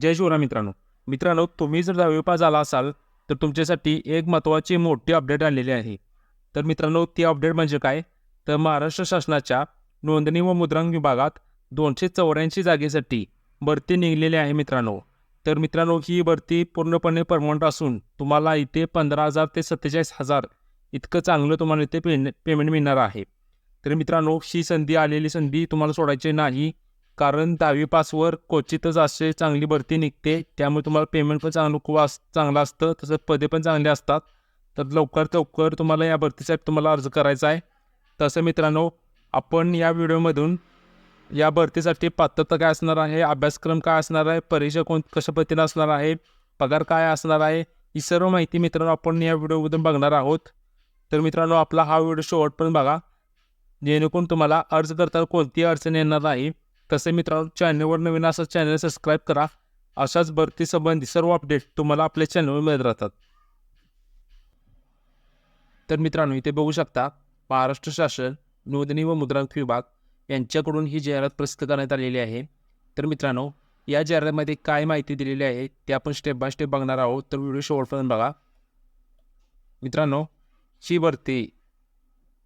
जय शिवराम मित्रांनो. मित्रांनो तुम्ही जर दहावी पास झाला असाल तर तुमच्यासाठी एक महत्त्वाची मोठी अपडेट आलेली आहे. तर मित्रांनो ती अपडेट म्हणजे काय? तर महाराष्ट्र शासनाच्या नोंदणी व मुद्रांक विभागात दोनशे चौऱ्याऐंशी जागेसाठी भरती निघलेली आहे मित्रांनो. तर मित्रांनो ही भरती पूर्णपणे परमनंट असून तुम्हाला इथे पंधरा हजार ते सत्तेचाळीस हजार इतकं चांगलं तुम्हाला इथे पे पेमेंट मिळणार आहे. तर मित्रांनो ही संधी आलेली संधी तुम्हाला सोडायची नाही. कारण दहावी पासवर क्वचितच असे चांगली भरती निघते. त्यामुळे तुम्हाला पेमेंट पण चांगलं खूप अस चांगलं असतं. तसं पदे पण चांगले असतात. तर लवकरात लवकर तुम्हाला या भरतीसाठी तुम्हाला अर्ज करायचा आहे. तसं मित्रांनो आपण या व्हिडिओमधून या भरतीसाठी पात्रता काय असणार आहे अभ्यासक्रम काय असणार आहे परीक्षा कोण कशा पद्धतीने असणार आहे पगार काय असणार आहे ही सर्व माहिती मित्रांनो आपण या व्हिडिओमधून बघणार आहोत. तर मित्रांनो आपला हा व्हिडिओ शेवटपर्यंत बघा. जेणेकरून तुम्हाला अर्ज करताना कोणतीही अडचण येणार नाही. तसे मित्रांनो चॅनलवर नवीन असं चॅनल सबस्क्राईब करा. अशाच भरती संबंधी सर्व अपडेट तुम्हाला आपल्या चॅनलवर मिळत राहतात. तर मित्रांनो इथे बघू शकता महाराष्ट्र शासन नोंदणी व मुद्रांक विभाग यांच्याकडून ही जाहिरात प्रसिद्ध करण्यात आलेली आहे. तर मित्रांनो या जाहिरातीमध्ये काय माहिती दिलेली आहे ते आपण स्टेप बाय स्टेप बघणार आहोत. तर व्हिडिओ शेवटपर्यंत बघा. मित्रांनो ही भरती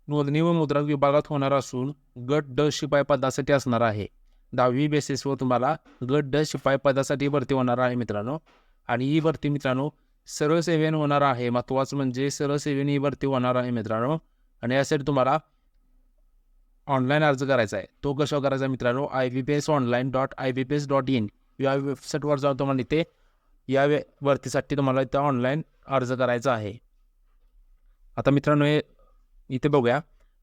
नोंदणी व मुद्रांक विभागात होणार असून गट ड शिपाई पदासाठी असणार आहे. दहावी बेसिसवर तुम्हाला गट ड शिपाई पदासाठी भरती होणार आहे मित्रांनो. आणि ही भरती मित्रांनो सरळ सेवेन होणार आहे. महत्त्वाचं म्हणजे सरळ सेवेने ही भरती होणार आहे मित्रांनो. आणि यासाठी तुम्हाला ऑनलाईन अर्ज करायचा आहे. तो कसा करायचा मित्रांनो? I B P S online dot I B P S dot in या वेबसाईटवर जाऊन तुम्हाला इथे या वे भरतीसाठी तुम्हाला इथं ऑनलाईन अर्ज करायचा आहे. आता मित्रांनो हे इथे बघूया.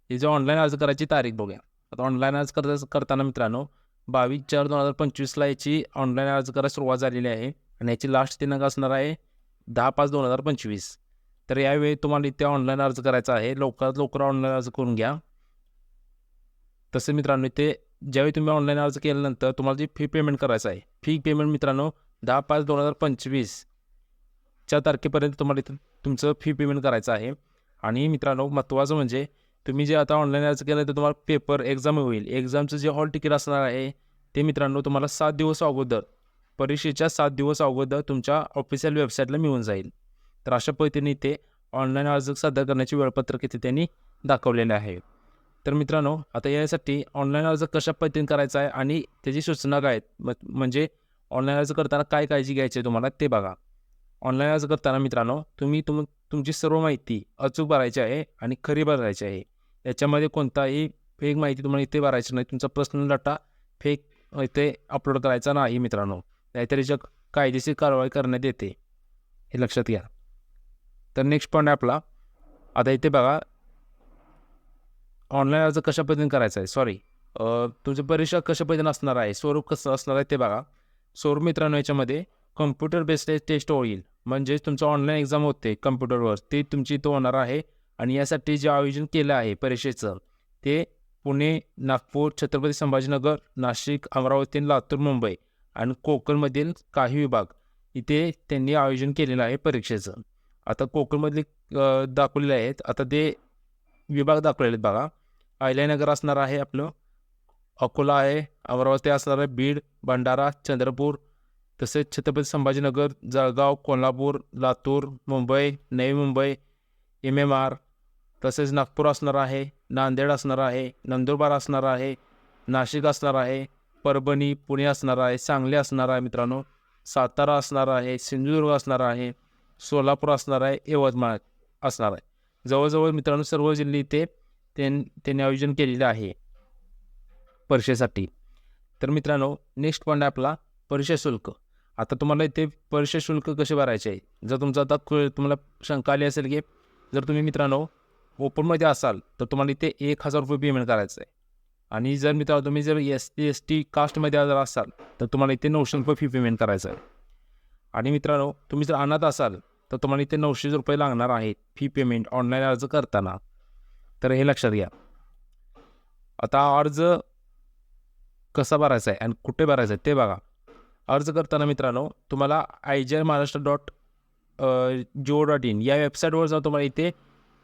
हे जे ऑनलाईन अर्ज करायची तारीख बघूया. आता ऑनलाईन अर्ज करता करताना मित्रांनो बावीस चार दोन हजार पंचवीसला याची ऑनलाईन अर्ज करायला सुरुवात झालेली आहे. आणि याची लास्ट दिनांक असणार आहे? दहा पाच दोन हजार पंचवीस. तर यावेळी तुम्हाला इथे ऑनलाईन अर्ज करायचा आहे. लवकरात लवकर ऑनलाईन अर्ज करून घ्या. तसं मित्रांनो इथे ज्यावेळी तुम्ही ऑनलाईन अर्ज केल्यानंतर तुम्हाला जी फी पेमेंट करायचं आहे. फी पेमेंट मित्रांनो दहा पाच दोन हजार पंचवीसच्या तारखेपर्यंत तुम्हाला इथं तुमचं फी पेमेंट करायचं आहे. आणि मित्रांनो महत्त्वाचं म्हणजे तुम्ही जे आता ऑनलाईन अर्ज केलं तर तुम्हाला पेपर एक्झाम होईल. एक्झामचं जे हॉल तिकीट असणार आहे ते मित्रांनो तुम्हाला सात दिवस अगोदर परीक्षेच्या सात दिवस अगोदर तुमच्या ऑफिशियल वेबसाईटला मिळून जाईल. तर अशा पद्धतीने ते ऑनलाईन अर्ज सादर करण्याचे वेळपत्रक इथे त्यांनी दाखवलेले आहे. तर मित्रांनो आता यासाठी ऑनलाईन अर्ज कशा पद्धतीने करायचा आहे आणि त्याची सूचना काय आहेत? म्हणजे ऑनलाईन अर्ज करताना काय काळजी घ्यायची आहे तुम्हाला ते बघा. ऑनलाईन अर्ज करताना मित्रांनो तुम्ही तुम तुमची सर्व माहिती अचूक भरायची आहे आणि खरी भरायची आहे. याच्यामध्ये कोणताही फेक माहिती तुम्हाला इथे भरायची नाही. तुमचा पर्सनल डाटा फेक इथे अपलोड करायचा नाही मित्रांनो. नाहीतर याच्या कायदेशीर कारवाई करण्यात येते. हे लक्षात घ्या. तर नेक्स्ट पॉईंट आहे आपला. आता इथे बघा. ऑनलाईन अर्ज कशा पद्धतीने करायचा आहे? सॉरी तुमची परीक्षा कशा पद्धतीने असणार आहे? स्वरूप कसं असणार आहे ते बघा. स्वरूप मित्रांनो याच्यामध्ये कम्प्युटर बेस्ड टेस्ट होईल. म्हणजेच तुमचं ऑनलाईन एक्झाम होते कम्प्युटरवर ते तुमची इथं होणार आहे. आणि यासाठी जे आयोजन केलं आहे परीक्षेचं ते पुणे नागपूर छत्रपती संभाजीनगर नाशिक अमरावती लातूर मुंबई आणि कोकणमधील काही विभाग इथे त्यांनी आयोजन केलेलं आहे परीक्षेचं. आता कोकणमधले दाखवलेले आहेत. आता ते विभाग दाखवलेले आहेत बघा. अहिल्यानगर असणार आहे आपलं अकोला आहे अमरावती असणार आहे बीड भंडारा चंद्रपूर तसेच Chhatrapati Sambhajinagar Jalgaon Kolhapur Latur Mumbai Navi Mumbai M M R तसेच नागपूर असणार आहे नांदेड असणार आहे नंदुरबार असणार आहे नाशिक असणार आहे परभणी पुणे असणार आहे सांगली असणार आहे मित्रांनो सातारा असणार आहे सिंधुदुर्ग असणार आहे सोलापूर असणार आहे यवतमाळ असणार आहे. जवळजवळ मित्रांनो सर्व जिल्हे इथे त्यां त्यांनी आयोजन केलेलं आहे परीक्षेसाठी. तर मित्रांनो नेक्स्ट पॉईंट आपला परीक्षा शुल्क. आता तुम्हाला इथे परीक्षा शुल्क कसे भरायचे? आहे जर तुमचं आता तुम्हाला शंका आली असेल की जर तुम्ही मित्रांनो ओपनमध्ये असाल तर तुम्हाला इथे एक हजार रुपये पेमेंट करायचं आहे आणि जर मित्रांनो तुम्ही जर एस टी एस टी कास्टमध्ये जर असाल तर तुम्हाला इथे नऊशे रुपये फी पेमेंट करायचं आहे आणि मित्रांनो तुम्ही जर अनाथ असाल तर तुम्हाला इथे नऊशे रुपये लागणार आहेत फी पेमेंट ऑनलाईन अर्ज करताना. तर हे लक्षात घ्या. आता अर्ज कसा भरायचा आहे आणि कुठे भरायचा आहे ते बघा. अर्ज करताना मित्रांनो तुम्हाला I G R Maharashtra dot G O dot in या वेबसाईटवर जाऊन तुम्हाला इथे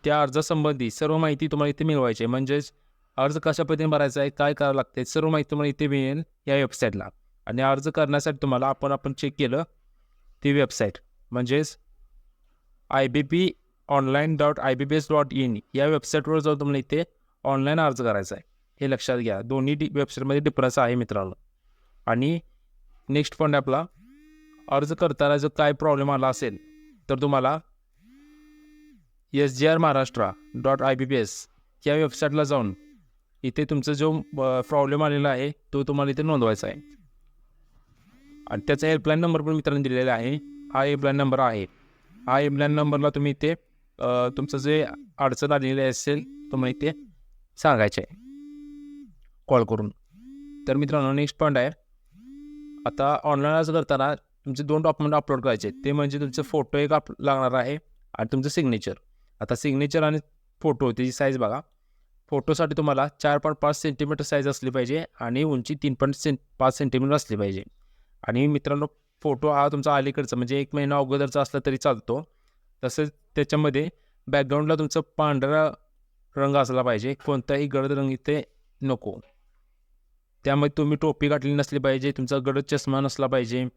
त्या अर्जासंबंधी सर्व माहिती तुम्हाला इथे मिळवायची आहे. म्हणजेच अर्ज कशा पद्धतीने भरायचा आहे काय करावं लागते सर्व माहिती तुम्हाला इथे मिळेल या वेबसाईटला आणि अर्ज करण्यासाठी तुम्हाला आपण आपण चेक केलं ती वेबसाईट म्हणजेच I B P online dot I B P S dot in या वेबसाईटवर जाऊन तुम्हाला इथे ऑनलाईन अर्ज करायचा आहे. हे लक्षात घ्या. दोन्ही डि वेबसाईटमध्ये डिफरन्स आहे मित्रांनो. आणि नेक्स्ट पॉईंट आपला अर्ज करताना जर काय प्रॉब्लेम आला असेल तर तुम्हाला S G R Maharashtra dot I B P S या वेबसाईटला जाऊन इथे तुमचा जो प्रॉब्लेम आलेला आहे तो तुम्हाला इथे नोंदवायचा आहे. आणि त्याचा हेल्पलाईन नंबर पण मित्रांनी दिलेला आहे. हा हेल्पलाईन नंबर आहे. हा हेल्पलाईन नंबरला तुम्ही इथे तुमचं जे अडचण आलेली असेल तुम्हाला इथे सांगायचे आहे. कॉल करून. तर मित्रांनो नेक्स्ट पॉईंट आहे. आता ऑनलाईन अर्ज करताना तुमचे दोन डॉक्युमेंट अपलोड करायचे ते म्हणजे तुमचे फोटो एक अप लागणार आहे आणि तुमचं सिग्नेचर आता सिग्नेचर आणि फोटो त्याची साईज बघा. फोटोसाठी तुम्हाला चार पॉईंट पाच सेंटीमीटर साईज असली पाहिजे आणि उंची तीन पॉईंट सें पाच सेंटीमीटर असली पाहिजे. आणि मित्रांनो फोटो हा तुमचा अलीकडचा म्हणजे एक महिना अगोदरचा असला तरी चालतो. तसेच त्याच्यामध्ये बॅकग्राऊंडला तुमचं पांढरा रंग असला पाहिजे. कोणताही गडद रंग इथे नको. त्यामध्ये तुम्ही टोपी घातली नसली पाहिजे तुमचा गडद चष्मा नसला पाहिजे.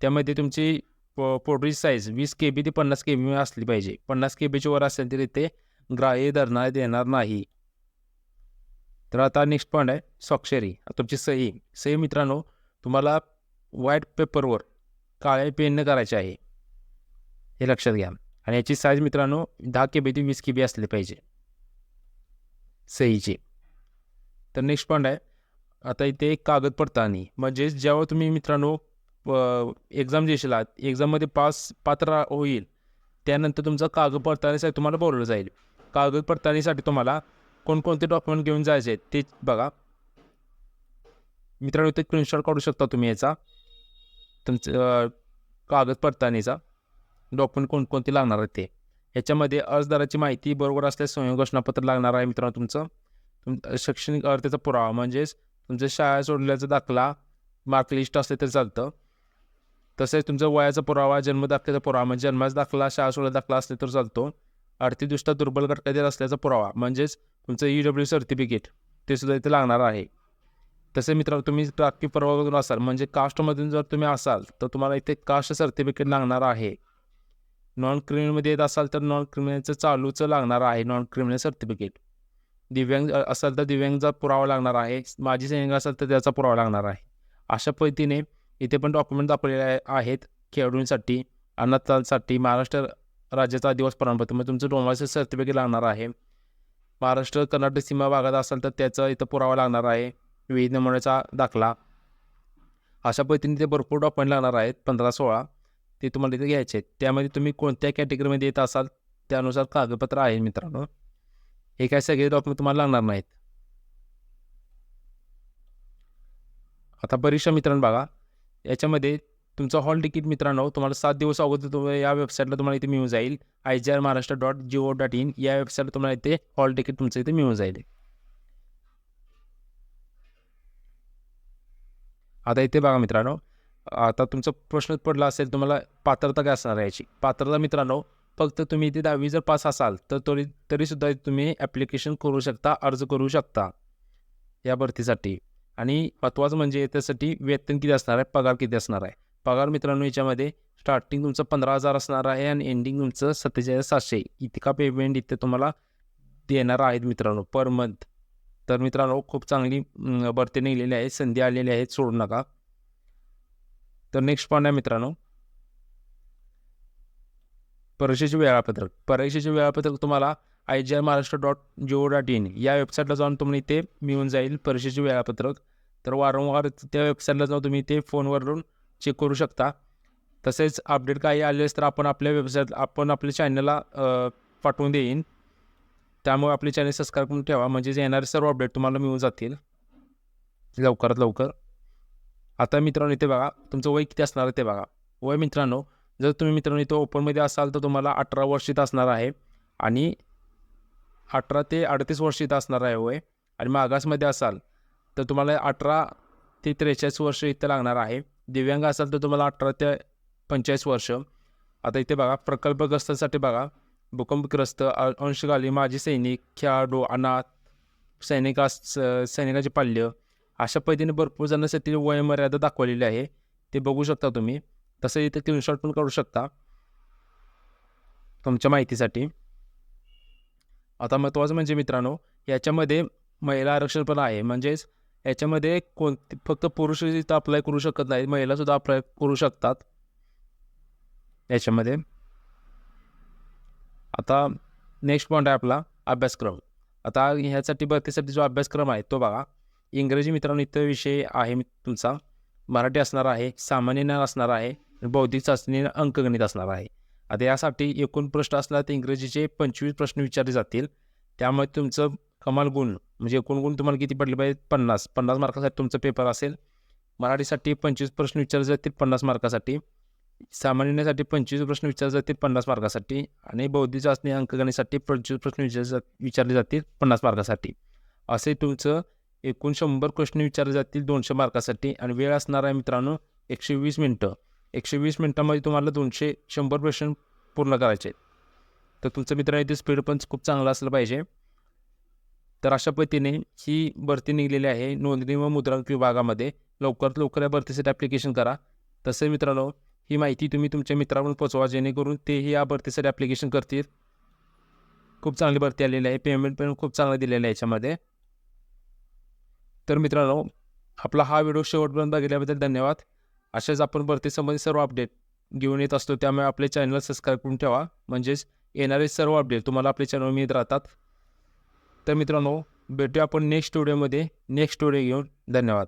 त्यामध्ये तुमची फ- फोटोची साईज वीस के बी ते पन्नास के बी असली पाहिजे. पन्नास के बीची वर असेल तर इथे ग्राह्य धरणार देणार नाही. तर आता नेक्स्ट पॉईंट आहे स्वाक्षरी तुमची सही. सही मित्रांनो तुम्हाला व्हाईट पेपरवर काळ्या पेननं करायचे आहे. हे लक्षात घ्या. आणि याची साईज मित्रांनो दहा के बी ते वीस के बी असली पाहिजे. सहीची. तर नेक्स्ट पॉईंट आहे आता इथे एक कागद पडताळणी म्हणजेच जेव्हा तुम्ही मित्रांनो एक्झाम देशील एक्झाममध्ये पास पात्र होईल त्यानंतर तुमचं कागद पडताळणीसाठी तुम्हाला बोलवलं जाईल. कागद पडताळणीसाठी तुम्हाला कोणकोणते डॉक्युमेंट घेऊन जायचे आहेत ते बघा. मित्रांनो इथे स्क्रीनशॉट काढू शकता तुम्ही याचा. तुमचं कागद पडताळणीचा डॉक्युमेंट कोणकोणते लागणार आहेत ते. याच्यामध्ये अर्जदाराची माहिती बरोबर असल्यास स्वयं घोषणापत्र लागणार आहे मित्रांनो तुमचं. तुम शैक्षणिक अर्थाचा पुरावा म्हणजेच तुमचं शाळा सोडल्याचा दाखला मार्कलिस्ट असले तर चालतं. तसेच तुमचा वयाचा पुरावा जन्मदाखल्याचा पुरावा म्हणजे जन्माचा दाखला शाळा सोडल्याचा दाखला असले तर चालतो. आर्थिकदृष्ट्या दुर्बल घटकातील असल्याचा पुरावा म्हणजेच तुमचं ई डब्ल्यू सर्टिफिकेट ते सुद्धा इथे लागणार आहे. तसे मित्रांनो तुम्ही राखीव प्रवर्गातून असाल म्हणजे कास्टमधून जर तुम्ही असाल तर तुम्हाला इथे कास्ट सर्टिफिकेट लागणार आहे. नॉन क्रिमिनलमध्ये येत असाल तर नॉन क्रिमिनलचं चालूचं लागणार आहे नॉन क्रिमिनल सर्टिफिकेट दिव्यांग असेल असाल तर दिव्यांगचा पुरावा लागणार आहे. माझी सैनिक असेल तर त्याचा पुरावा लागणार आहे. अशा पद्धतीने इथे पण डॉक्युमेंट दाखवलेले आहेत खेळाडूंसाठी अनाथांसाठी महाराष्ट्र राज्याचा दिवस प्रमाणपत्र. म्हणजे तुमचं डोंबाचं सर्टिफिकेट लागणार आहे. महाराष्ट्र कर्नाटक सीमा भागात असाल तर त्याचा इथं पुरावा लागणार आहे. विविध नमुन्याचा दाखला. अशा पद्धतीने ते भरपूर डॉक्युमेंट लागणार आहेत. पंधरा सोळा ते तुम्हाला इथे घ्यायचे आहेत. त्यामध्ये तुम्ही कोणत्या कॅटेगरीमध्ये येत असाल? त्यानुसार कागदपत्र आहे मित्रांनो. हे काय सगळे डॉक्युमेंट तुम्हाला लागणार नाहीत. आता परीक्षा मित्रांनो बघा याच्यामध्ये तुमचं हॉल तिकीट मित्रांनो तुम्हाला सात दिवस अगोदर तुम्ही या वेबसाईटला तुम्हाला इथे मिळून जाईल. I G R Maharashtra dot G O dot in या वेबसाईटला तुम्हाला इथे हॉल तिकीट तुमचं इथे मिळून जाईल. आता इथे बघा मित्रांनो आता तुमचा प्रश्न पडला असेल तुम्हाला पात्रता काय असणार आहे याची? पात्रता मित्रांनो फक्त तुम्ही इथे दहावी जर पास असाल तर तरी तरीसुद्धा तुम्ही ॲप्लिकेशन करू शकता अर्ज करू शकता या भरतीसाठी. आणि महत्त्वाचं म्हणजे त्यासाठी वेतन किती असणार आहे पगार किती असणार आहे. पगार मित्रांनो याच्यामध्ये स्टार्टिंग तुमचं पंधरा हजार असणार आहे आणि एंडिंग तुमचं सत्तेचाळीस सातशे इतका पेमेंट इथे तुम्हाला देणार आहेत मित्रांनो पर मंथ तर मित्रांनो खूप चांगली भरती निघलेली आहे संधी आलेली आहेत सोडू नका. तर नेक्स्ट पॉईंट आहे मित्रांनो. परीक्षेचे वेळापत्रक. परीक्षेचे वेळापत्रक तुम्हाला I G R Maharashtra dot G O dot in या वेबसाईटला जाऊन तुम्ही इथे मिळून जाईल परीक्षेचे वेळापत्रक. तर वारंवार त्या वेबसाईटला जाऊन तुम्ही इथे फोनवरून चेक करू शकता. तसेच अपडेट काही आलेस तर आपण आपल्या वेबसाईट आपण आपल्या चॅनलला पाठवून देईन. त्यामुळे आपले चॅनल सबस्क्राईब करून ठेवा. म्हणजे येणारे सर्व अपडेट तुम्हाला मिळून जातील. लवकरात लवकर. आता मित्रांनो इथे बघा. तुमचं वय किती असणार आहे ते बघा. वय मित्रांनो जर तुम्ही मित्रांनो इथं ओपनमध्ये असाल तर तुम्हाला अठरा वर्षित असणार आहे. आणि अठरा ते अडतीस वर्षित असणार आहे वय आणि मागासमध्ये असाल तर तुम्हाला अठरा ते त्रेचाळीस वर्ष इथं लागणार आहे. दिव्यांग असाल तर तुम्हाला अठरा ते पंचेचाळीस वर्ष. आता इथे बघा प्रकल्पग्रस्तांसाठी बघा. भूकंपग्रस्त अंशकाली माजी सैनिक खेळाडू अनाथ सैनिका सैनिकाचे पाल्य अशा पद्धतीने भरपूर जणांसाठी वयमर्यादा दाखवलेली आहे. ते बघू शकता तुम्ही. तसं इथे स्क्रीनशॉट पण करू शकता. तुमच्या माहितीसाठी. आता महत्त्वाचं म्हणजे मित्रांनो याच्यामध्ये महिला आरक्षण पण आहे. म्हणजेच याच्यामध्ये कोणती फक्त पुरुष इथं अप्लाय करू शकत नाही महिलासुद्धा अप्लाय करू शकतात. याच्यामध्ये. आता नेक्स्ट पॉईंट आहे आपला अभ्यासक्रम. आता ह्यासाठी भरतीसाठी जो अभ्यासक्रम आहे तो बघा. इंग्रजी मित्रांनो इथं विषय आहे तुमचा. मराठी असणार आहे सामान्य ज्ञान असणार आहे. बौद्धिक चाचणी अंकगणित असणार आहे. आता यासाठी एकूण प्रश्न असला तर इंग्रजीचे पंचवीस प्रश्न विचारले जातील. त्यामुळे तुमचं कमाल गुण म्हणजे एकूण गुण तुम्हाला किती पडले पाहिजे पन्नास. पन्नास मार्कासाठी तुमचा पेपर असेल. मराठीसाठी पंचवीस प्रश्न विचारले जातील पन्नास मार्कासाठी. सामान्यसाठी पंचवीस प्रश्न विचारले जातील पन्नास मार्कासाठी. आणि बौद्धिक चाचणी अंकगणितसाठी पंचवीस प्रश्न विचार विचारले जातील पन्नास मार्कासाठी. असे तुमचं एकूण शंभर प्रश्न विचारले जातील दोनशे मार्कासाठी. आणि वेळ असणार आहे मित्रांनो एकशे वीस मिनटं. एकशे वीस मिनटामध्ये तुम्हाला दोनशे शंभर प्रश्न पूर्ण करायचे आहेत. तर तुमचं मित्रांनो इथे स्पीड पण खूप चांगलं असलं पाहिजे. तर अशा पद्धतीने ही भरती निघलेली आहे नोंदणी व मुद्रांक विभागामध्ये. लवकरात लवकर या भरतीसाठी ॲप्लिकेशन करा. तसे मित्रांनो ही माहिती तुम्ही तुमच्या मित्रांकडून पोचवा जेणेकरून तेही या भरतीसाठी ॲप्लिकेशन करतील. खूप चांगली भरती आलेली आहे. पेमेंट पण खूप चांगलं दिलेलं आहे याच्यामध्ये. तर मित्रांनो आपला हा व्हिडिओ शेवटपर्यंत बघितल्याबद्दल धन्यवाद. असेच आपण भरतीसंबंधी सर्व अपडेट घेऊन येत असतो. त्यामुळे आपले चॅनल सबस्क्राईब करून ठेवा. म्हणजेच येणारे सर्व अपडेट तुम्हाला आपल्या चॅनल मिळत राहतात. तर मित्रांनो भेटूया आपण नेक्स्ट स्टुडिओमध्ये नेक्स्ट स्टुडिओ घेऊन. धन्यवाद.